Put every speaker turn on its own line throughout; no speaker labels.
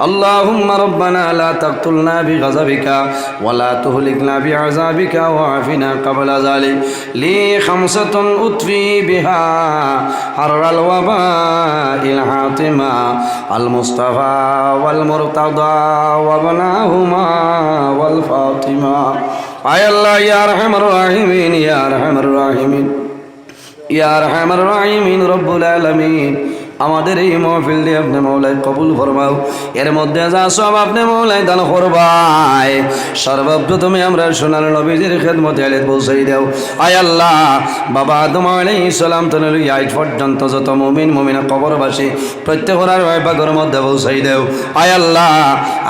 اللهم ربنا لا تقتلنا بغضبك ولا تهلكنا بعذابك وعافنا قبل ذلك لي خمسة أطفي بها حر الوباء الحاطمة المصطفى والمرتضى وابناهما والفاطمة আয় আল্লাহ ইয়া রহমান রাহিমিন ইয়া রহমান রাহিমিন ইয়া রহমান রাহিমিন রব্বুল আলামিন আমাদের এই মহফিল দিয়ে আপনি মৌলাই কবুল ফরমাও। এর মধ্যে যা সব আপনি মৌলাই দান করবাই সর্বপ্রথমে আমরা সোনার নবীজির খেদমতে আলে পৌঁছাই দেও। আয় আল্লাহ, বাবা আদম আলাইহিস সালাম তো আজ পর্যন্ত যত মুমিন মুমিনা কবরবাসী প্রত্যেকের ভাগের মধ্যে পৌঁছাই দেও। আয় আল্লাহ,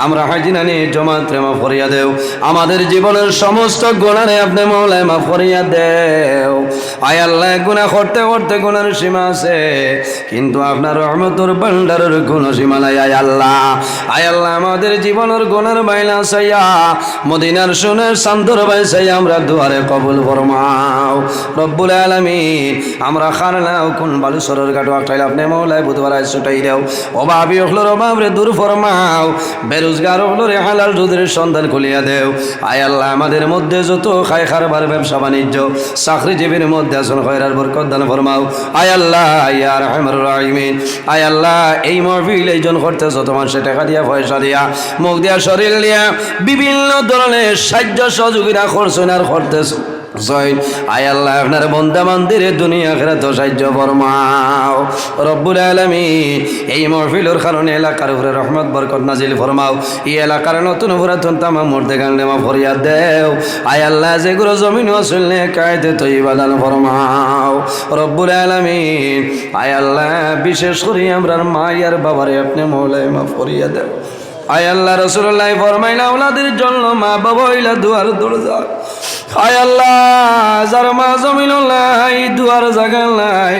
আমরা হাজিনা নিয়ে জমা প্রেমা ফরিয়া দেও। আমাদের জীবনের সমস্ত গুণারে আপনি মৌলাই মা ফরিয়া দেও। আয় আল্লাহ গুণা করতে করতে গুণার সীমা আছে। কিন্তু আপনার রহমতুর ভান্ডারের কোন সীমা নাই, আয় আল্লাহ। আয় আল্লাহ, আমাদের জীবনের গুণার বাইলা সাইয়া মদিনার সোনার শান্তর বাই সাইয়া আমরা দুয়ারে কবুল ফরমাও। রব্বুল আলামিন, আমরা খারলাও কোন বালুসরের ঘাট আটাইলে আপনি মৌলায় বুধবার আয় ছুটাই দেও। অভাবী হলোর অভাবরে দূর ফরমাও, বেরোজগার হলোরে হালাল দুধের সন্ধান খুলিয়া দেও। আয় আল্লাহ, আমাদের মধ্যে যত খাই খারবার ব্যবসা বাণিজ্য, চাকরিজীবীর মধ্যে আসন খয়রার বরকত দান ফরমাও। আয় আল্লাহ ইয়ার রহমান রাহিমিন। আয় আল্লাহ, এই মহফিল এইজন করতেছ তোমার সে টাকা দিয়া, পয়সা দিয়া, মুখ দিয়া, শরীর দিয়া, বিভিন্ন ধরনের সাহায্য সহযোগিতা করছেন আর করতেছ। জৈন আয় আল্লাহ, আপনার বন্দা মন্দিরে দুনিয়া খেরা তো সাহায্য ফরমাও। রব্বুল আলমী এই মহফিলের কারণে এলাকার উপরে রহমত, বরকত নাজিল ফরমাও। এই এলাকার নতুন পুরাতন তামা মূর্তি গান্ডে মা ফরিয়াদ দেও। আয় আল্লাহ, যেগুলো জমিন আসলে কায়দে তো ইবাদান ফরমাও। রব্বুল আলমী আয় আল্লাহ, বিশেষ করে আমরা মায়ার বাবারে আপনি মৌলায় মা ফরিয়া দেও আয় আল্লাহ রসুল্লাহ ফরমাইলা ওলাদের জন্য মা বাবা হইলা দুয়ার দরজা। আয় আল্লাহ, যার মা জমিন নাই, দুয়ার জাগা নাই,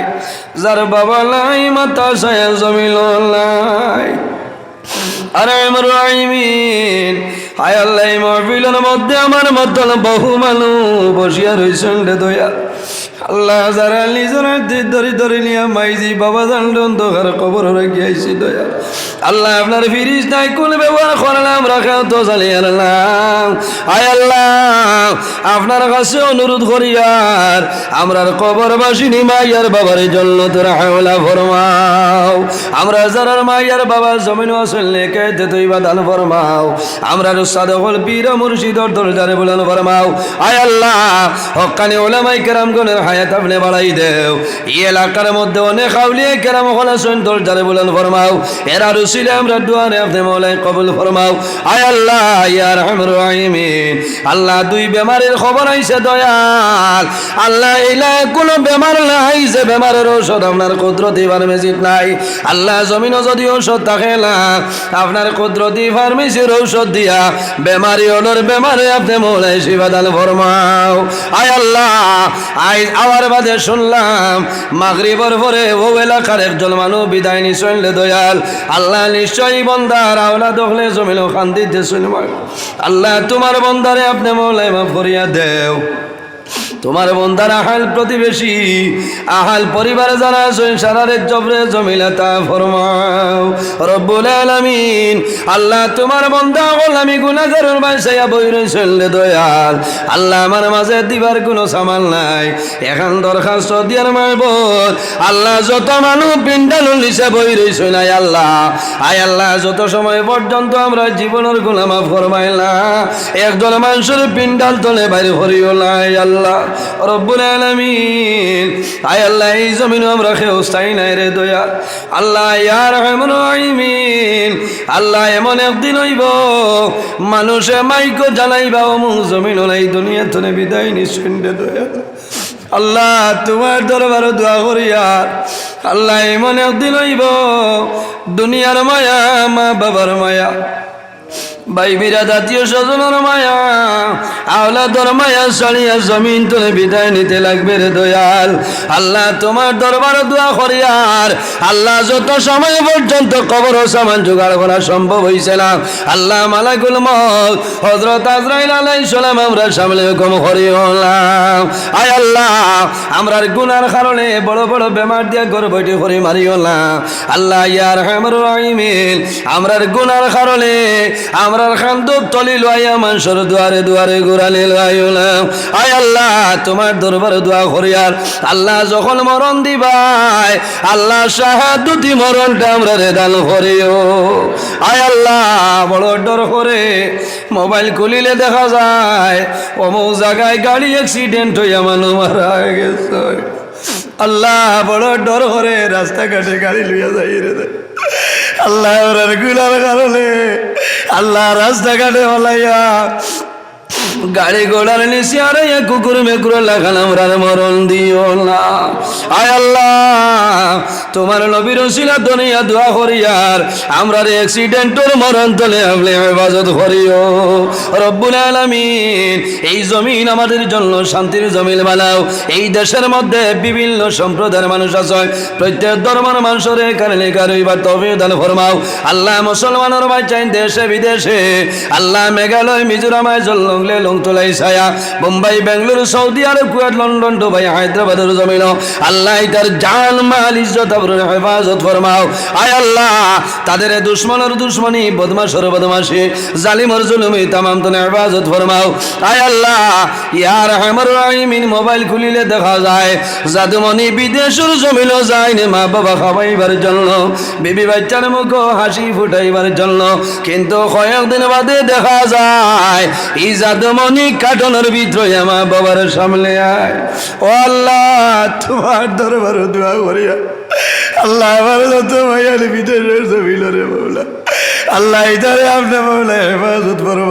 যার বাবা নাই, মাতা সায়া জমিন নাই। আরে আমার আইমিন আয় আল্লাহ, এই মহফিলের মধ্যে আমার মতন বহু মানুষ বসিয়া রয়েছেন দয়া। আল্লাহ যারা নিজের ধরি ধরে নিয়ে মাইজি বাবা জানলে অন্ধকার কবর রেখে দয়া। আল্লাহ আপনার ফিরিস নাই কোন ব্যবহার করলাম রাখাও তো চালিয়ে আনলাম আয় আল্লাহ, আপনার কাছে অনুরোধ করি আর আমরার কবর বাসিনী মাইয়ার বাবার জন্য তোরা হাওলা ফরমাও। আমরা যারা মাইয়ার বাবা জমিন আসল লেখে তুই বা দান ফরমাও। আমরা রুসাদ হল পীর মুর্শিদর দরজারে বলেন ফরমাও। আয় আল্লাহ, হকানি ওলামাই কেরাম গনের হায়াত আপনি বাড়াই দেও। এই এলাকার মধ্যে অনেক আউলিয়ে কেরাম হল আসেন, দরজারে বলেন ফরমাও। এরা রুসিলে আমরা দুয়ারে আপনি মৌলাই কবুল ফরমাও। আয় আল্লাহ ইয়ার রাহিমিন। আল্লাহ দুই বেমারের খবর আইছে, দয়াল। আল্লাহ এলা কোনো বেমার নাই, যে বেমারের ঔষধ আপনার কুদরতি ফার্মেসিত নাই। আল্লাহ জমিনও যদি ঔষধ থাকে না, আপনার কুদরতি ফার্মেসির ঔষধ দিয়া বেমারি ওনার বেমারে আপনি মৌলাই শিবাদান ফরমাও। আয় আল্লাহ আই আওয়ার বাদে শুনলাম, মাগরিবর পরে ও এলাকার একজন মানুষ বিদায় নিশ্চয় দয়াল। আল্লাহ নিশ্চয়ই বন্দার আওলা দখলে জমিল খান্দি দিয়েছেন আল্লাহ তোমার বন্দারে আপনি মৌলাই মা ফরিয়া দেও। তোমার বন্দার আহাল প্রতিবেশী, আহাল পরিবার যারা আছেন সারারে জবরে জমিলা তা ফরমাও। রব্বুল আলামিন, আল্লাহ তোমার বন্ধা হল আমি গুনাহগারের বাসায়া বই রইছেন রে দয়াল। আল্লাহ আমার মাঝে দিবার কোনো সামাল নাই। এখন দরখাস্ত দিয়ার মারবত আল্লাহ যত মানুষ পিন্ডাল নিচে বই রইছে নাই, আল্লাহ। আয় আল্লাহ, যত সময় পর্যন্ত আমরা জীবনের গুলামা ফরমাইলা একজন মানুষের পিন্ডাল তলে বাইরে হরিও নাই, আল্লাহ। রব্বুল আলামিন। আয় আল্লাহ, এই জমিন আমরা কেউ স্থায়ী নাই রে দয়া? আল্লাহ ইয়ার রহমান রহিমিন। আল্লাহ, এমন একদিন হইব, মানুষে মাইক জ্বালাইবা, অমুক জমিন নাই দুনিয়া তনে বিদায় নিশ্চিন রে দয়া। আল্লাহ, তোমার দরবার দোয়া করিয়ার আল্লাহ, এমন একদিন হইব, দুনিয়ার মায়া মা বাবার মায়া। ভাই বিরা জাতীয় স্বজনের মায়া, আওলাদর মায়া সারিয়া জমিন তুলে বিদায় নিতে লাগবে রে দয়াল। আল্লাহ তোমার দরবার দোয়া করিয়ার আল্লাহ যত সময় পর্যন্ত কবর সামান জোগাড় করা সম্ভব হয়েছে না, আল্লাহ মালাকুল মত হজরত আজরাইল আলাইহিস সালাম আমরা আয় আল্লাহ, আমরার গুনার কারণে বড় বড় বেমার দিয়া বইটি করে মারিও না। আল্লাহ ইয়ার হেমর আমরার গুনার কারণে আমরার খান্দুক তলি লইয়া মানুষের দুয়ারে দুয়ারে ঘুরালে লইলাম। আয় আল্লাহ, তোমার দরবারে দোয়া করিয়ার আল্লাহ যখন মরণ দিবাই আল্লাহ শাহাদুতি মরণটা আমরা রেদান করিও। আয় আল্লাহ, বড় ডর করে মোবাইল খুলিলে দেখা যায়, অমুক জায়গায় গাড়ি অ্যাক্সিডেন্ট হইয়া মানুষ মারা গেছে। আল্লাহ, বড় ডর করে রাস্তাঘাটে গাড়ি লইয়া যাই রে আল্লাহ ওরগুলার কারণে আল্লাহ রাস্তাঘাটে হলাইয়া গাড়ি ঘোড়ার নিচে আর কুকুর মেকুর লাগান আমরার মরণ দিও না। আয় আল্লাহ, তোমার নবীর শিলা দুনিয়া দোয়া করিয়ার আমরার অ্যাক্সিডেন্টর মরণ তলে আপনি হেফাজত করিও। রব্বুল আলামিন, এই জমিন আমাদের জন্য শান্তির জমিন বানাও। এই দেশের মধ্যে বিভিন্ন সম্প্রদায়ের মানুষ আছে, প্রত্যেক ধর্মের মানুষের কারণে কারইবার তবে দান ফরমাও। আল্লাহ মুসলমানের বাচ্চাই দেশে বিদেশে, আল্লাহ মেঘালয় মিজোরামায় জল্লংলে লংতলাই ছায়া Bombay Bengaluru, Saudi Arab, Kuwait, London, Dubai, হায়দ্রাবাদের জমিন। আল্লাহ তার জান, মাল, ইজ্জত আবরুর হেফাজত ফরমাও। আয় আল্লাহ, তাদের দুশ্মনের দুশ্মনী বদমাসর বদমাসি জালিমর জুলুমি তামাম তনে হেফাজত ফরমাও। আয় আল্লাহ ইয়ার হেমর রাহিমিন, মোবাইল খুলিলে দেখা যায়, জাদুমণি বিদেশের জমিন যায় মা বাবা খাওয়াইবার জন্য। বিবি বাচ্চার মুখ হাসি ফুটাইবার জন্য। কিন্তু কয়েকদিন বাদে দেখা যায় এই জাদুমণি কাটনের বিদ্রোহ আমার বাবার সামনে আয়। ও আল্লাহ, তোমার দরবার দোয়া করিয়া আল্লাহ আমার যত ভাইয়ার বিদেশ জমিন রে বাবলা আল্লাহ ইদারে আপনার বাবলা হেফাজত করব।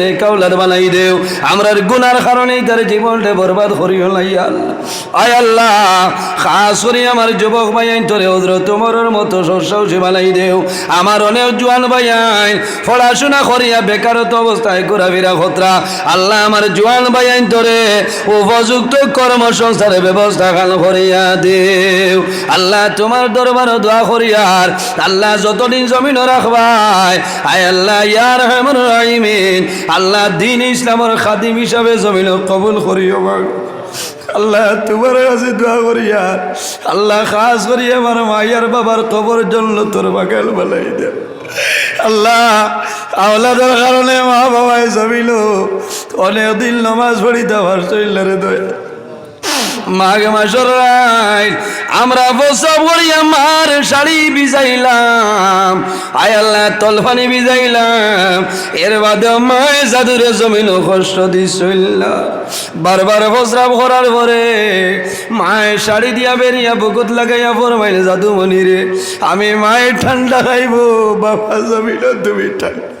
শুনে কাউলার বানাই দেও। আমরার গুনার কারণে তার জীবনটা বরবাদ করিও নাই আয় আল্লাহ, খাস করে আমার যুবক ভাইয়াইন, তোরে ওদের তোমার মতো শস্যসী বানাই দেও। আমার অনেক জোয়ান ভাইয়াইন, পড়াশোনা করিয়া বেকারত্ব অবস্থায় ঘোরাফেরা খতরা। আল্লাহ আমার জোয়ান ভাইয়াইন, তোরে উপযুক্ত কর্মসংস্থানের ব্যবস্থা খান করিয়া দেও। আল্লাহ তোমার দরবার দোয়া করিয়ার আল্লাহ যতদিন জমিন রাখবাই, আয় আল্লাহ ইয়ার হেমন রাহিমিন আল্লাহ দিন ইসলামের খাদিম হিসাবে জমিন কবুল বাগ আল্লাহ তোমার কাছে দোয়া করিয়া, আল্লাহ খাস করিয়া আমার মাইয়ার বাবার কবর জন্য তোর বাগাল বলাই দে। আল্লাহ, আওলাদের কারণে মা বাবায় জমিল অনেক দিন নমাজ পড়িতে পারছিল রে দয়া। মাঘ মাসর আমরা বসব করি, আমার শাড়ি ভিজাইলাম, আয় আল্লাহ, তলফানি ভিজাইলাম। এর বাদে মায় জাদুরে জমিন কষ্ট দিছিল। বারবার প্রস্রাব করার পরে মায়ের শাড়ি দিয়া বেরিয়া বুকুত লাগাইয়া ফরমাইল জাদু মনি রে, আমি মায়ের ঠান্ডা খাইব, বাবা জমিন তুমি ঠান্ডা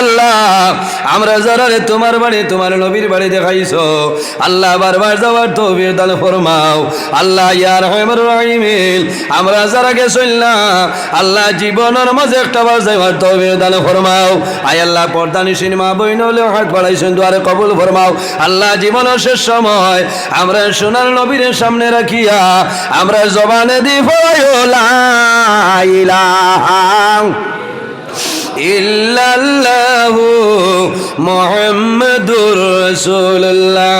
আল্লাহ, আমরা যারা তোমার বাড়ি, তোমার নবীর বাড়ি দেখাইছো, আল্লাহ বারবার যাওয়ার তো দান ফরমাও। আল্লাহ ইয়ার হেমর রাহিমিল আমরা যারা গেছিল না, আল্লাহ জীবনের মাঝে একটা বার যাইবার তো দান ফরমাও। আয় আল্লাহ পর্দানি সিনেমা বই নলে হাত বাড়াইছেন, দুয়ারে কবুল ফরমাও। আল্লাহ জীবনের শেষ সময়, আমরা সোনার নবীর সামনে রাখিয়া, আমরা জবানে দি ফয়লা ইলাহা ইল্লাল্লাহু মুহাম্মাদুর রাসূলুল্লাহ।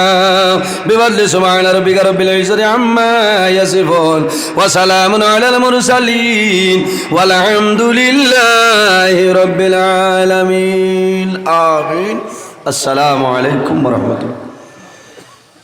বিফadli সুবহান রাব্বিকা রাব্বিল ইজ্জাতি আম্মা ইয়াসিফুন ওয়া সালামুন আলাল মুরসালিন ওয়াল হামদুলিল্লাহি আসসালামু আলাইকুম ওয়া